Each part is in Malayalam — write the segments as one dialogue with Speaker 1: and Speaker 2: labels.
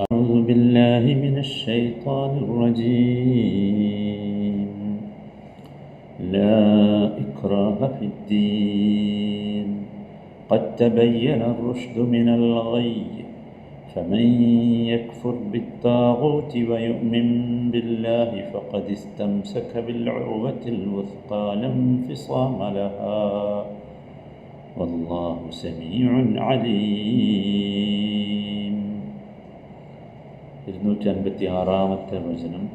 Speaker 1: أعوذ بالله من الشيطان الرجيم. لا إكراه في الدين. قد تبين الرشد من الغي فمن يكفر بالطاغوت ويؤمن بالله فقد استمسك بالعروة الوثقى لا انفصام لها. والله سميع عليم. ഇരുന്നൂറ്റി അൻപത്തി ആറാമത്തെ വചനം.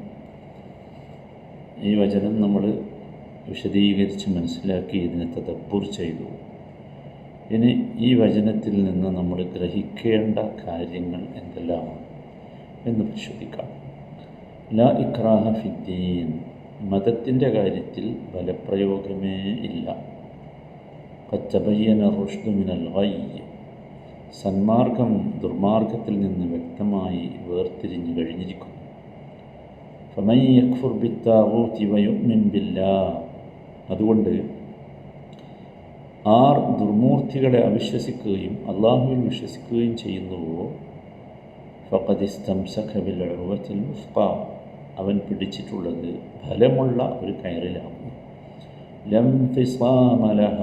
Speaker 1: ഈ വചനം നമ്മൾ വിശദീകരിച്ച് മനസ്സിലാക്കി ഇതിനെ തദപ്പൂർ ചെയ്തു. ഇനി ഈ വചനത്തിൽ നിന്ന് നമ്മൾ ഗ്രഹിക്കേണ്ട കാര്യങ്ങൾ എന്തെല്ലാമാണ് എന്ന് പരിശോധിക്കാം. ലാ ഇക്രാഹ ഫിദ്ദീൻ മതത്തിന്റെ കാര്യത്തിൽ ബലപ്രയോഗമേ ഇല്ല. കച്ചബയ്യന റുഷ്ദുമിനൽ വയ്യ സന്മാർഗം ദുർമാർഗത്തിൽ നിന്ന് വ്യക്തമായി വേർതിരിഞ്ഞു കഴിഞ്ഞിരിക്കുന്നു. അതുകൊണ്ട് ആർ ദുർമൂർത്തികളെ അവിശ്വസിക്കുകയും അള്ളാഹുവിൽ വിശ്വസിക്കുകയും ചെയ്യുന്നുവോ? മുസ്ഫ അവൻ പിടിച്ചിട്ടുള്ളത് ഫലമുള്ള ഒരു കയറിലാണ്. ലം ഫിസ്വാമലഹ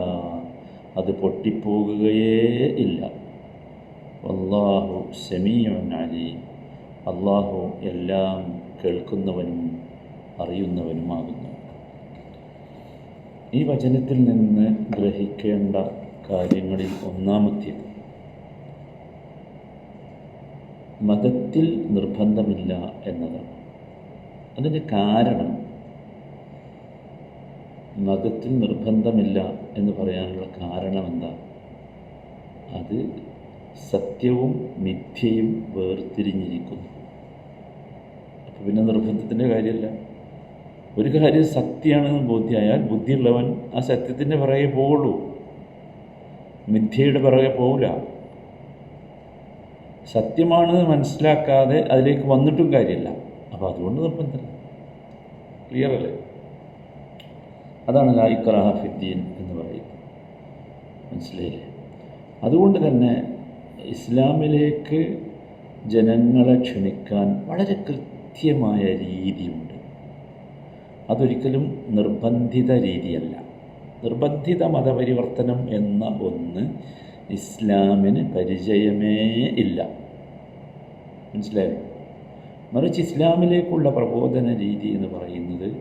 Speaker 1: അത് പൊട്ടിപ്പോകുകയേ ഇല്ല. അള്ളാഹു സെമീഉൻ അലീം. അള്ളാഹു എല്ലാം കേൾക്കുന്നവനും അറിയുന്നവനുമാകുന്നു. ഈ വചനത്തിൽ നിന്ന് ഗ്രഹിക്കേണ്ട കാര്യങ്ങളിൽ ഒന്നാമത്തേത് മതത്തിൽ നിർബന്ധമില്ല എന്നതാണ്. അതിന് കാരണം മതത്തിൽ നിർബന്ധമില്ല എന്ന് പറയാനുള്ള കാരണം എന്താ? അത് സത്യവും മിഥ്യയും വേർതിരിഞ്ഞിരിക്കുന്നു. അപ്പോൾ പിന്നെ നിർബന്ധത്തിന്റെ കാര്യമല്ല. ഒരു കാര്യം സത്യമാണെന്ന് ബോധ്യമായാൽ ബുദ്ധിയുള്ളവൻ ആ സത്യത്തിന്റെ പിറകെ പോവുള്ളൂ. മിഥ്യയുടെ പിറകെ പോവില്ല. സത്യമാണെന്ന് മനസ്സിലാക്കാതെ അതിലേക്ക് വന്നിട്ടും കാര്യമില്ല. അപ്പോൾ അതുകൊണ്ട് നിർബന്ധമില്ല ക്ലിയർ അല്ലേ? അതാണ് ലായിക്കറാഹ ഫിദ്ദീൻ എന്ന് പറയുന്നത്. മനസ്സിലായില്ലേ? അതുകൊണ്ട് തന്നെ ഇസ്ലാമിലേക്ക് ജനങ്ങളെ ക്ഷണിക്കാൻ വളരെ കൃത്യമായ രീതിയുണ്ട്. അതൊരിക്കലും നിർബന്ധിത രീതിയല്ല. നിർബന്ധിത മതപരിവർത്തനം എന്ന ഒന്ന് ഇസ്ലാമിന് പരിചയമേ ഇല്ല. മനസ്സിലായോ? മറിച്ച് ഇസ്ലാമിലേക്കുള്ള പ്രബോധന രീതി എന്ന് പറയുന്നത്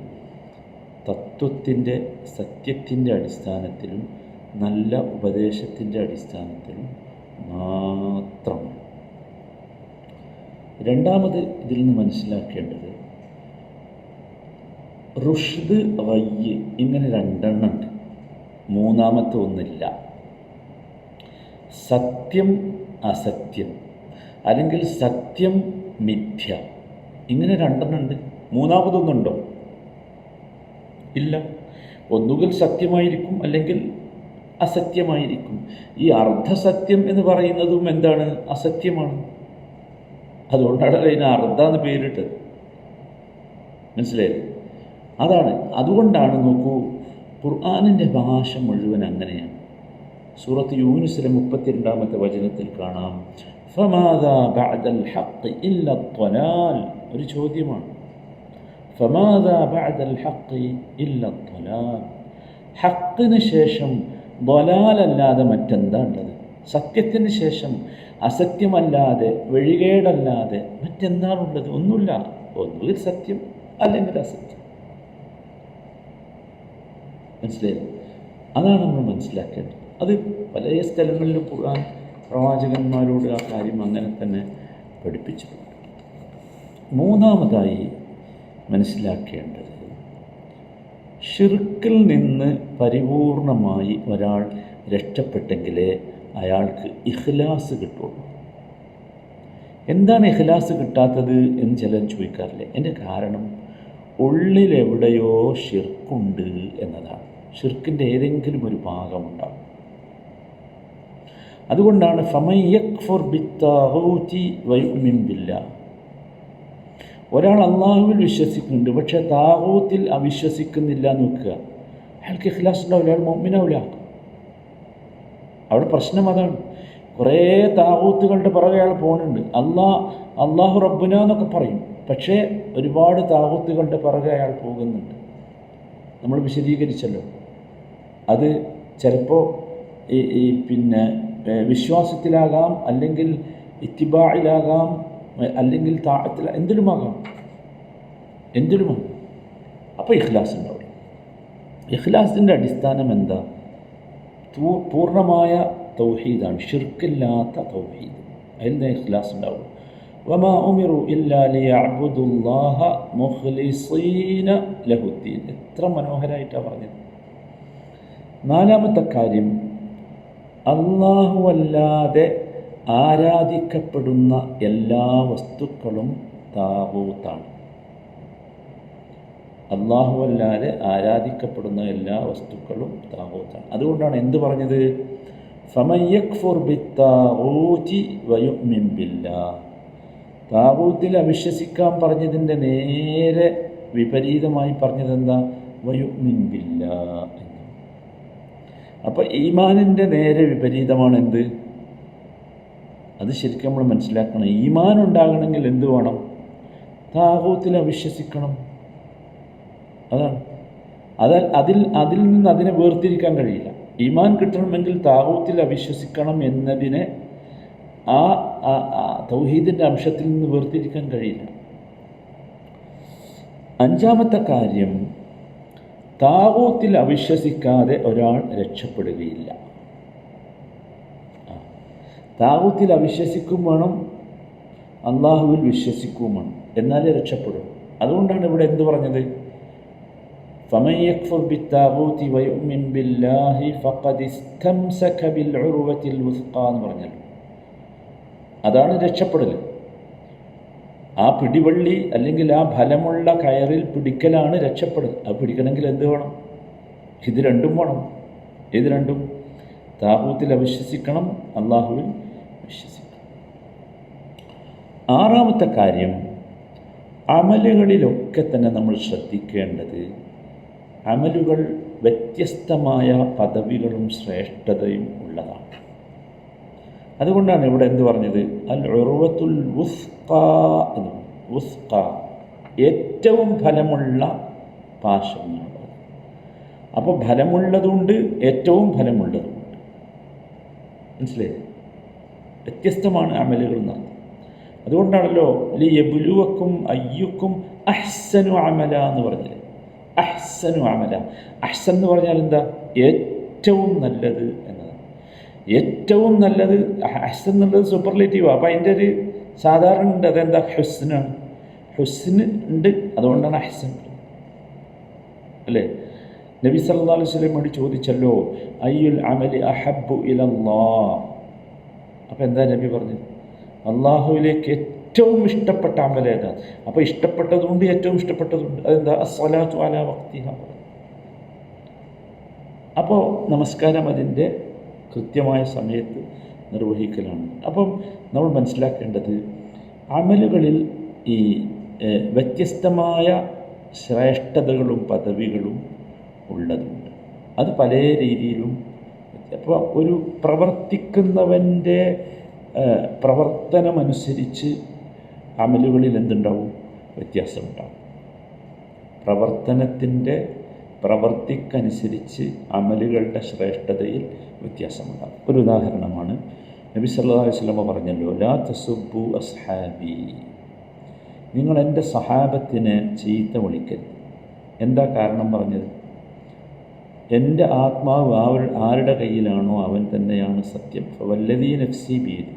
Speaker 1: തത്വത്തിന്റെ സത്യത്തിന്റെ അടിസ്ഥാനത്തിലും നല്ല ഉപദേശത്തിന്റെ അടിസ്ഥാനത്തിലും മാത്രമാണ് രണ്ടാമത് ഇതിൽ നിന്ന് മനസ്സിലാക്കേണ്ടത് റുഷ്ദ് വയ്യ് ഇങ്ങനെ രണ്ടെണ്ണം ഉണ്ട്. മൂന്നാമത്തെ ഒന്നില്ല. സത്യം അസത്യം അല്ലെങ്കിൽ സത്യം മിഥ്യ ഇങ്ങനെ രണ്ടെണ്ണം ഉണ്ട്. മൂന്നാമതൊന്നുണ്ടോ? ഇല്ല. ഒന്നുകിൽ സത്യമായിരിക്കും അല്ലെങ്കിൽ അസത്യമായിരിക്കും. ഈ അർദ്ധസത്യം എന്ന് പറയുന്നതും എന്താണ്? അസത്യമാണ്. അതുകൊണ്ടാണ് അതിന് അർദ്ധ എന്ന് പേരിട്ടത്? മനസ്സിലായില്ലേ? അതാണ്. അതുകൊണ്ടാണ് നോക്കൂ ഖുർആാനിന്റെ ഭാഷ മുഴുവൻ അങ്ങനെയാണ്. സൂറത്ത് യൂനുസിലെ മുപ്പത്തിരണ്ടാമത്തെ വചനത്തിൽ കാണാം. ഒരു ചോദ്യമാണ്. ഹക്കിന് ശേഷം ദ്വലാലല്ലാതെ മറ്റെന്താ ഉള്ളത് സത്യത്തിന് ശേഷം അസത്യമല്ലാതെ വഴികേടല്ലാതെ മറ്റെന്താണുള്ളത്? ഒന്നുമില്ല. ഒന്നുകിൽ സത്യം അല്ലെങ്കിൽ അസത്യം. മനസ്സിലായി? അതാണ് നമ്മൾ മനസ്സിലാക്കേണ്ടത്. അത് പല സ്ഥലങ്ങളിലും ഖുർആൻ പ്രവാചകന്മാരോട് ആ കാര്യം അങ്ങനെ തന്നെ പഠിപ്പിച്ചിട്ടുണ്ട്. മൂന്നാമതായി മനസ്സിലാക്കേണ്ടത് ഷിർക്കിൽ നിന്ന് പരിപൂർണമായി ഒരാൾ രക്ഷപ്പെട്ടെങ്കിലേ അയാൾക്ക് ഇഖ്ലാസ് കിട്ടുള്ളൂ. എന്താണ് ഇഖ്ലാസ് കിട്ടാത്തത് എന്ന് ചിലർ ചോദിക്കാറില്ലേ? എന്റെ കാരണം ഉള്ളിലെവിടെയോ ഷിർക്കുണ്ട് എന്നതാണ്. ഷിർക്കിന്റെ ഏതെങ്കിലും ഒരു ഭാഗമുണ്ടാകും അതുകൊണ്ടാണ് ഫമയ്യക്ഫുർ ബിത്താഹൂറ്റി വയുമിൻ ബില്ല ഒരാൾ അള്ളാഹുവിൽ വിശ്വസിക്കുന്നുണ്ട് പക്ഷേ താഹൂത്തിൽ അവിശ്വസിക്കുന്നില്ല എന്ന് നോക്കുക. അയാൾക്ക് ഇഖ്ലാസ് ഉണ്ടാവില്ല അയാൾ മൊമ്മിനാവില്ല അവിടെ പ്രശ്നം അതാണ്. കുറേ താവൂത്തുകളുടെ പുറകെ അയാൾ പോകുന്നുണ്ട്. അള്ളാ അള്ളാഹു റബ്ബുന എന്നൊക്കെ പറയും. പക്ഷേ ഒരുപാട് താവൂത്തുകളുടെ പുറകെ അയാൾ പോകുന്നുണ്ട്. നമ്മൾ വിശദീകരിച്ചല്ലോ. അത് ചിലപ്പോൾ ഈ പിന്നെ വിശ്വാസത്തിലാകാം അല്ലെങ്കിൽ ഇത്തിബായിലാകാം അല്ലെങ്കിൽ താഴത്തിൽ എന്തിലുമാകാം എന്തിലുമാകാം അപ്പോൾ ഇഖ്ലാസ് ഉണ്ടാവും ഇഖ്ലാസിന്റെ അടിസ്ഥാനം എന്താ? പൂർണമായ തൗഹീദാണ്. ഷിർക്കില്ലാത്ത തൗഹീദ്. നിന്ന് ഇഖ്ലാസ് ഉണ്ടാവും വമാ ഉമിറു ഇല്ലാ ലിയഅബ്ദുല്ലാഹ മുഖ്ലിസീന ലഹുദ്ദീൻ. എത്ര മനോഹരമായിട്ടാണ് പറഞ്ഞത്. നാലാമത്തെ കാര്യം അള്ളാഹു അല്ലാതെ ആരാധിക്കപ്പെടുന്ന എല്ലാ വസ്തുക്കളും താവൂത്താണ്. അള്ളാഹു അല്ലാതെ ആരാധിക്കപ്പെടുന്ന എല്ലാ വസ്തുക്കളും താവൂത്താണ്. അതുകൊണ്ടാണ് എന്ത് പറഞ്ഞത്? താവൂത്തിൽ അവിശ്വസിക്കാൻ പറഞ്ഞതിന്റെ നേരെ വിപരീതമായി പറഞ്ഞതെന്താ? വയുമിൻപില്ല വയുമിൻ ബില്ലാ എന്ന്. അപ്പോൾ ഈമാനിന്റെ നേരെ വിപരീതമാണ് എന്ത് അത് ശരിക്കും നമ്മൾ മനസ്സിലാക്കണം. ഈമാൻ ഉണ്ടാകണമെങ്കിൽ എന്ത് വേണം? താകൂത്തിൽ അവിശ്വസിക്കണം. അതാണ്. അത് അതിൽ അതിൽ നിന്ന് അതിനെ വേർതിരിക്കാൻ കഴിയില്ല. ഈമാൻ കിട്ടണമെങ്കിൽ താഹൂത്തിൽ അവിശ്വസിക്കണം എന്നതിനെ ആ തൗഹീദിന്റെ അംശത്തിൽ നിന്ന് വേർതിരിക്കാൻ കഴിയില്ല. അഞ്ചാമത്തെ കാര്യം താകൂത്തിൽ അവിശ്വസിക്കാതെ ഒരാൾ രക്ഷപ്പെടുകയില്ല. താകൂത്തിൽ അവിശ്വസിക്കും വേണം അള്ളാഹുവിൽ വിശ്വസിക്കുകയും വേണം എന്നാലേ രക്ഷപ്പെടും അതുകൊണ്ടാണ് ഇവിടെ എന്ത് പറഞ്ഞത് فمن يكفر بالطاغوت ويؤمن بالله فقد استمسك بالعروة الوثقى എന്ന് പറഞ്ഞല്ലോ അതാണ് രക്ഷപ്പെടൽ ആ പിടിവള്ളി അല്ലെങ്കിൽ ആ ഫലമുള്ള കയറിൽ പിടിക്കലാണ് രക്ഷപ്പെടൽ അത് പിടിക്കണമെങ്കിൽ എന്ത് വേണം ഇത് രണ്ടും വേണം ഇത് രണ്ടും താഹൂത്തിൽ അവിശ്വസിക്കണം അള്ളാഹുവിൽ വിശ്വസിക്കണം ആറാമത്തെ കാര്യം അമലുകളിലൊക്കെ തന്നെ നമ്മൾ ശ്രദ്ധിക്കേണ്ടത് അമലുകൾ വ്യത്യസ്തമായ പദവികളും ശ്രേഷ്ഠതയും ഉള്ളതാണ്. അതുകൊണ്ടാണ് ഇവിടെ എന്ത് പറഞ്ഞത്? അൽ ഉറവത്തുൽ വുസ്ക ഏറ്റവും ഫലമുള്ള പാശങ്ങളാണ് അപ്പോൾ ഫലമുള്ളതുണ്ട് ഏറ്റവും ഫലമുള്ളതുണ്ട്. മനസ്സിലായി? വ്യത്യസ്തമാണ് അമലുകൾ എന്ന് അതുകൊണ്ടാണല്ലോ ലി യബുലുവക്കും അയ്യുക്കും അഹ്സനു അമല എന്ന് പറഞ്ഞത്. അഹ്സനു അമല. അഹ്സൻ എന്ന് പറഞ്ഞാൽ എന്താ? ഏറ്റവും നല്ലത് എന്നതാണ്. ഏറ്റവും നല്ലത് അഹ്സൻ എന്നുള്ളത് സൂപ്പർലേറ്റീവാണ് അപ്പോൾ അതിന്റെ ഒരു സാധാരണ ഉണ്ട്. അതെന്താ? ഹുസ്നാണ് ഹുസ്ന് ഉണ്ട്. അതുകൊണ്ടാണ് അഹ്സൻ. അല്ലേ? നബി സല്ലല്ലാഹു അലൈഹി വസല്ലമയോട് ചോദിച്ചല്ലോ അയ്യുൽ അമലി അഹബ്ബു ഇലല്ലാ അപ്പോൾ എന്താ നബി പറഞ്ഞത്? അള്ളാഹുവിലേക്ക് ഏറ്റവും ഇഷ്ടപ്പെട്ട അമലേതാണ് അപ്പോൾ ഇഷ്ടപ്പെട്ടതുകൊണ്ട് ഏറ്റവും ഇഷ്ടപ്പെട്ടതുകൊണ്ട് അതെന്താ? അസ്വലാത്തു അല വക്തിഹ അപ്പോൾ നമസ്കാരം അതിന്റെ കൃത്യമായ സമയത്ത് നിർവഹിക്കലാണ്. അപ്പം നമ്മൾ മനസ്സിലാക്കേണ്ടത് അമലുകളിൽ ഈ വ്യത്യസ്തമായ ശ്രേഷ്ഠതകളും പദവികളും ഉള്ളതുണ്ട്. അത് പല രീതിയിലും അപ്പോൾ ഒരു പ്രവർത്തിക്കുന്നവന്റെ പ്രവർത്തനമനുസരിച്ച് അമലുകളിൽ എന്തുണ്ടാവും? വ്യത്യാസമുണ്ടാവും. പ്രവർത്തനത്തിന്റെ പ്രവർത്തിക്കനുസരിച്ച് അമലുകളുടെ ശ്രേഷ്ഠതയിൽ വ്യത്യാസമുണ്ടാകും ഒരു ഉദാഹരണമാണ് നബി അലൈഹി വസല്ലം പറഞ്ഞല്ലോ ലാ തസുബ്ബു അസ്ഹാബി. നിങ്ങൾ എന്റെ സഹാബത്തിനെ ചീത്ത വിളിക്കരുത്. എന്താ കാരണം പറഞ്ഞത്? എന്റെ ആത്മാവ് ആവ ആരുടെ കയ്യിലാണോ അവൻ തന്നെയാണ് സത്യം. വല്ലതീ നഫ്സി ബീദി.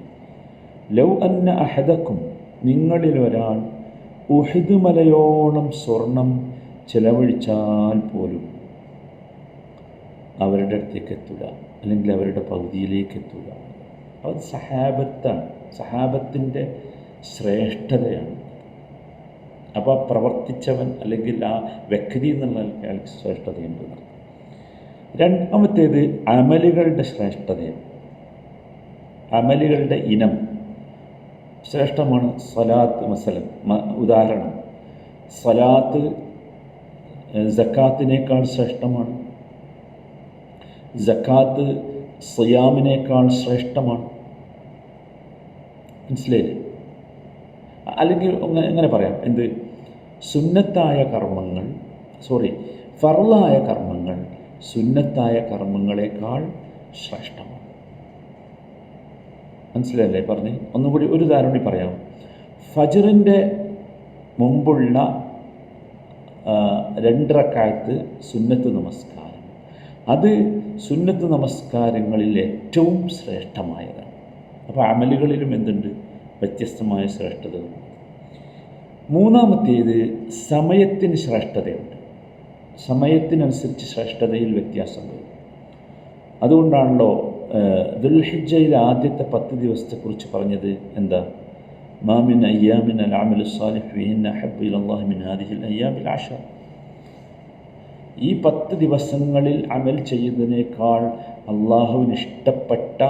Speaker 1: ലൗ അന്ന അഹദക്കും നിങ്ങളിൽ ഒരാൾ ഉഹിദ് മലയോളം സ്വർണം ചെലവഴിച്ചാൽ പോലും അവരുടെ അടുത്തേക്ക് എത്തുക അല്ലെങ്കിൽ അവരുടെ പകുതിയിലേക്ക് എത്തുക അത് സഹാബത്താണ്. സഹാബത്തിന്റെ ശ്രേഷ്ഠതയാണ്. അപ്പോൾ പ്രവർത്തിച്ചവൻ അല്ലെങ്കിൽ ആ വ്യക്തി എന്നുള്ള അയാൾക്ക് ശ്രേഷ്ഠതയുണ്ട്. രണ്ടാമത്തേത് അമലുകളുടെ ശ്രേഷ്ഠതയാണ് അമലുകളുടെ ഇനം ശ്രേഷ്ഠമാണ് സ്വലാത്ത് മസലം ഉദാഹരണം. സ്വലാത്ത് ജക്കാത്തിനേക്കാൾ ശ്രേഷ്ഠമാണ്. ജക്കാത്ത് സിയാമിനേക്കാൾ ശ്രേഷ്ഠമാണ്. മനസ്സിലായില്ലേ? അല്ലെങ്കിൽ എങ്ങനെ പറയാം? എന്ത്? സുന്നത്തായ കർമ്മങ്ങൾ സോറി ഫർളായ കർമ്മങ്ങൾ സുന്നത്തായ കർമ്മങ്ങളെക്കാൾ ശ്രേഷ്ഠമാണ്. മനസ്സിലല്ലേ പറഞ്ഞ്? ഒന്നുകൂടി ഒരു ഉദാഹരണം പറയാം. ഫജറിന്റെ മുമ്പുള്ള രണ്ടരക്കാലത്ത് സുന്നത്ത് നമസ്കാരം. അത് സുന്നത്ത് നമസ്കാരങ്ങളിൽ ഏറ്റവും ശ്രേഷ്ഠമായതാണ്. അപ്പോൾ അമലുകളിലും എന്തുണ്ട്? വ്യത്യസ്തമായ ശ്രേഷ്ഠതകൾ. മൂന്നാമത്തേത് സമയത്തിന് ശ്രേഷ്ഠതയുണ്ട്. സമയത്തിനനുസരിച്ച് ശ്രേഷ്ഠതയിൽ വ്യത്യാസം വരും. അതുകൊണ്ടാണല്ലോ ദുൽഹിജയിലെ ആദ്യത്തെ പത്ത് ദിവസത്തെക്കുറിച്ച് പറഞ്ഞത് എന്താ? മാമിൻ അയ്യാമിൻ അൽ ഈ പത്ത് ദിവസങ്ങളിൽ അമൽ ചെയ്യുന്നതിനേക്കാൾ അള്ളാഹുവിന് ഇഷ്ടപ്പെട്ട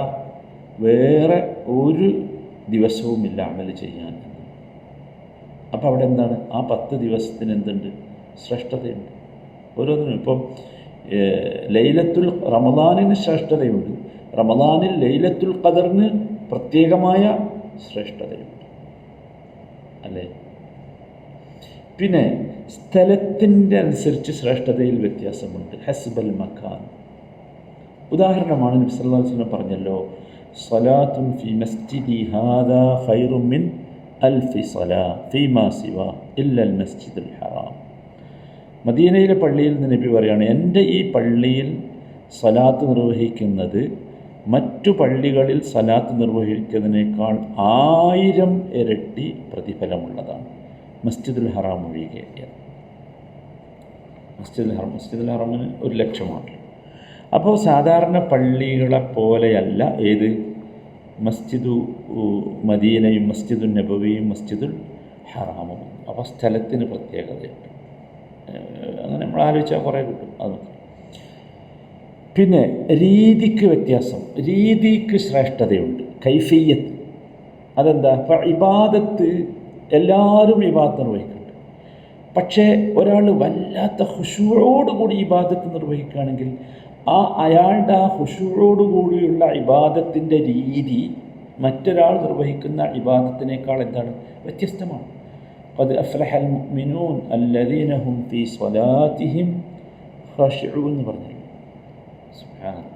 Speaker 1: വേറെ ഒരു ദിവസവുമില്ല അമൽ ചെയ്യാൻ. അപ്പോൾ അവിടെ എന്താണ്? ആ പത്ത് ദിവസത്തിന് എന്തുണ്ട്? ശ്രേഷ്ഠതയുണ്ട്. ഓരോന്നിനും ഇപ്പം ലൈലത്തുൽ റമദാനിന് ശ്രേഷ്ഠതയുണ്ട്. റമദാനിൽ ലൈലത്തുൽ ഖദറിന് പ്രത്യേകമായ ശ്രേഷ്ഠതയുണ്ട്. അല്ലേ? പിന്നെ സ്ഥലത്തിന്റെ അനുസരിച്ച് ശ്രേഷ്ഠതയിൽ വ്യത്യാസമുണ്ട്. ഹസ്ബൽ മഖാൻ. ഉദാഹരണമാണ് നബി സല്ലല്ലാഹു അലൈഹി വസല്ലം പറഞ്ഞല്ലോ സലാത്തുൻ ഫി മസ്ജിദി ഹാദാ ഖൈറും മിൻ അൽഫി സലാ മാ സിവ ഇല്ലൽ മസ്ജിദുൽ ഹറാം. മദീനയിലെ പള്ളിയിൽ നിന്ന് നബി പറയുകയാണ് എന്റെ ഈ പള്ളിയിൽ സലാത്ത് നിർവഹിക്കുന്നത് മറ്റു പള്ളികളിൽ സലാത്ത് നിർവഹിക്കുന്നതിനേക്കാൾ ആയിരം ഇരട്ടി പ്രതിഫലമുള്ളതാണ്. മസ്ജിദുൽ ഹറാം ഒഴികെ മസ്ജിദുൽ ഹറാം മസ്ജിദുൽ ഹറാമിന് ഒരു ലക്ഷമാണ് അപ്പോൾ സാധാരണ പള്ളികളെ പോലെയല്ല ഏത്? മസ്ജിദു മദീനയും മസ്ജിദുൽ നബവിയും മസ്ജിദുൽ ഹറാമും. അപ്പോൾ സ്ഥലത്തിന് പ്രത്യേകതയുണ്ട്. അങ്ങനെ നമ്മൾ ആലോചിച്ചാൽ കുറേ കിട്ടും അത് പിന്നെ രീതിക്ക് വ്യത്യാസം. രീതിക്ക് ശ്രേഷ്ഠതയുണ്ട്. കൈഫീയത്ത് അതെന്താ? ഇപ്പം ഇബാദത്ത് എല്ലാവരും ഇബാദത്ത് നിർവഹിക്കുന്നുണ്ട് പക്ഷേ ഒരാൾ വല്ലാത്ത ഹുഷുവോടുകൂടി ഇബാദത്ത് നിർവഹിക്കുകയാണെങ്കിൽ ആ അയാളുടെ ആ ഹുഷുവോടുകൂടിയുള്ള ഇബാദത്തിന്റെ രീതി മറ്റൊരാൾ നിർവഹിക്കുന്ന ഇബാദത്തിനേക്കാൾ എന്താണ്? വ്യത്യസ്തമാണ്. قد أفلح المؤمنون الذين هم في صلاتهم خاشعون എന്ന് പറഞ്ഞല്ലോ സുബ്ഹാനല്ലാഹ്.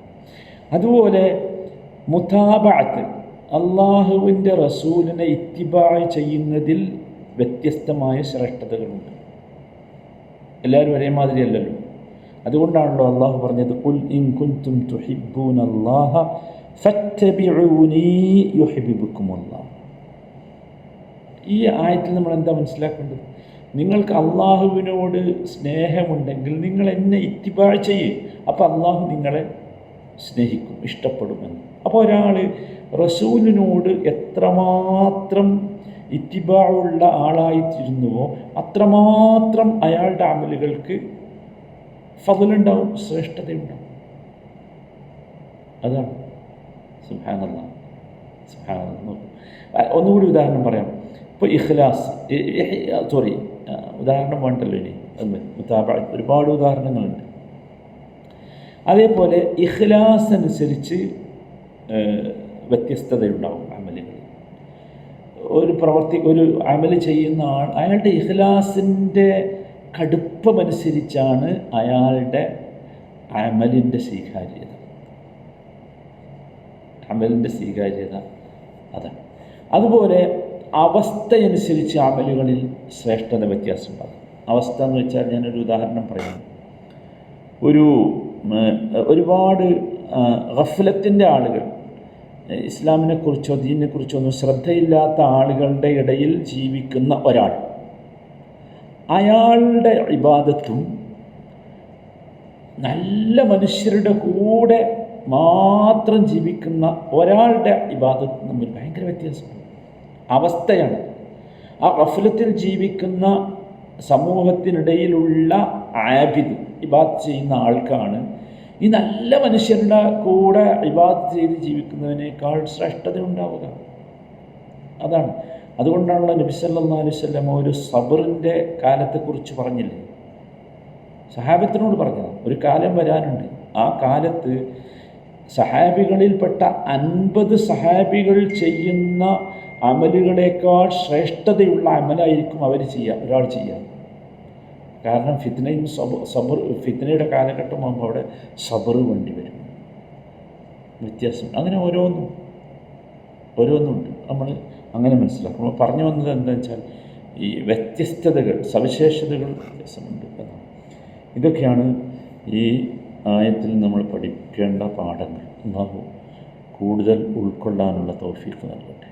Speaker 1: അതുപോലെ മുതാബഅത്ത് അള്ളാഹുവിൻ്റെ റസൂലിനെ ഇത്തിബായ് ചെയ്യുന്നതിൽ വ്യത്യസ്തമായ ശ്രേഷ്ഠതകളുണ്ട് എല്ലാവരും ഒരേ മാതിരി അല്ലല്ലോ അതുകൊണ്ടാണല്ലോ അള്ളാഹു പറഞ്ഞത് കുൽ ഇൻ കുൻതും തുഹിബ്ബൂന അല്ലാഹ ഫത്തബിഊനി യുഹിബ്ബുക്കുമുല്ലാഹ് ഈ ആയത്തിൽ നമ്മൾ എന്താ മനസ്സിലാക്കേണ്ടത്? നിങ്ങൾക്ക് അള്ളാഹുവിനോട് സ്നേഹമുണ്ടെങ്കിൽ നിങ്ങൾ എന്നെ ഇത്തിബാ ചെയ്യേ. അപ്പോൾ അള്ളാഹു നിങ്ങളെ സ്നേഹിക്കും ഇഷ്ടപ്പെടുമെന്ന്. അപ്പോൾ ഒരാൾ റസൂലിനോട് എത്രമാത്രം ഇത്തിബാ ഉള്ള ആളായിത്തീരുന്നുവോ അത്രമാത്രം അയാളുടെ അമലുകൾക്ക് ഫതിലുണ്ടാവും ശ്രേഷ്ഠതയുണ്ടാവും. അതാണ്. സുഹാനല്ല സുഹാന ഒന്നുകൂടി ഉദാഹരണം പറയാം. ഇപ്പോൾ ഇഖ്ലാസ് സോറി ഉദാഹരണം വേണ്ടല്ലോ ഇനി മുത്താബ ഒരുപാട് ഉദാഹരണങ്ങളുണ്ട്. അതേപോലെ ഇഖ്ലാസ് അനുസരിച്ച് വ്യത്യസ്തതയുണ്ടാവും അമലുകൾ ഒരു പ്രവർത്തി ഒരു അമൽ ചെയ്യുന്ന ആൾ അയാളുടെ ഇഖ്ലാസിന്റെ കടുപ്പമനുസരിച്ചാണ് അയാളുടെ അമലിന്റെ സ്വീകാര്യത. അമലിന്റെ സ്വീകാര്യത അതാണ്. അതുപോലെ അവസ്ഥയനുസരിച്ച് അമലുകളിൽ ശ്രേഷ്ഠത വ്യത്യാസമുണ്ടാകും അവസ്ഥ എന്ന് വെച്ചാൽ ഞാനൊരു ഉദാഹരണം പറയാം. ഒരു ഒരുപാട് ഗഫലത്തിന്റെ ആളുകൾ ഇസ്ലാമിനെക്കുറിച്ചോ ദീനിനെക്കുറിച്ചോ ഒന്നും ശ്രദ്ധയില്ലാത്ത ആളുകളുടെ ഇടയിൽ ജീവിക്കുന്ന ഒരാൾ. അയാളുടെ ഇബാദത്തും നല്ല മനുഷ്യരുടെ കൂടെ മാത്രം ജീവിക്കുന്ന ഒരാളുടെ ഇബാദത്തും തമ്മിൽ ഭയങ്കര വ്യത്യാസമുണ്ട്. അവസ്ഥയാണ്. ആ ഗഫലത്തിൽ ജീവിക്കുന്ന സമൂഹത്തിനിടയിലുള്ള ആബിദ് ഇബാദ് ചെയ്യുന്ന ആൾക്കാണ്. ഈ നല്ല മനുഷ്യരുടെ കൂടെ ഇബാദ് ചെയ്ത് ജീവിക്കുന്നതിനേക്കാൾ ശ്രേഷ്ഠത ഉണ്ടാവുക അതാണ്. അതുകൊണ്ടാണല്ലോ അലൈഹി വസല്ലം ഒരു സബറിന്റെ കാലത്തെക്കുറിച്ച് പറഞ്ഞില്ലേ? സഹാബത്തിനോട് പറഞ്ഞത്. ഒരു കാലം വരാനുണ്ട്. ആ കാലത്ത് സഹാബികളിൽപ്പെട്ട അൻപത് സഹാബികൾ ചെയ്യുന്ന അമലുകളേക്കാൾ ശ്രേഷ്ഠതയുള്ള അമലായിരിക്കും അവർ ചെയ്യുക ഒരാൾ ചെയ്യുക. കാരണം ഫിത്നയും സബ സബർ ഫിത്നയുടെ കാലഘട്ടമാകുമ്പോൾ അവിടെ സബർ വേണ്ടി വരും. വ്യത്യാസം അങ്ങനെ ഓരോന്നും ഓരോന്നുണ്ട്. നമ്മൾ അങ്ങനെ മനസ്സിലാക്കും. പറഞ്ഞു വന്നത് എന്താണെന്ന് വെച്ചാൽ ഈ വ്യത്യസ്തതകൾ സവിശേഷതകൾ വ്യത്യാസമുണ്ട് എന്നാണ്. ഇതൊക്കെയാണ് ഈ ആയത്തിൽ നമ്മൾ പഠിക്കേണ്ട പാഠങ്ങൾ. അള്ളാഹു കൂടുതൽ ഉൾക്കൊള്ളാനുള്ള തോഫീക്ക് നൽകട്ടെ.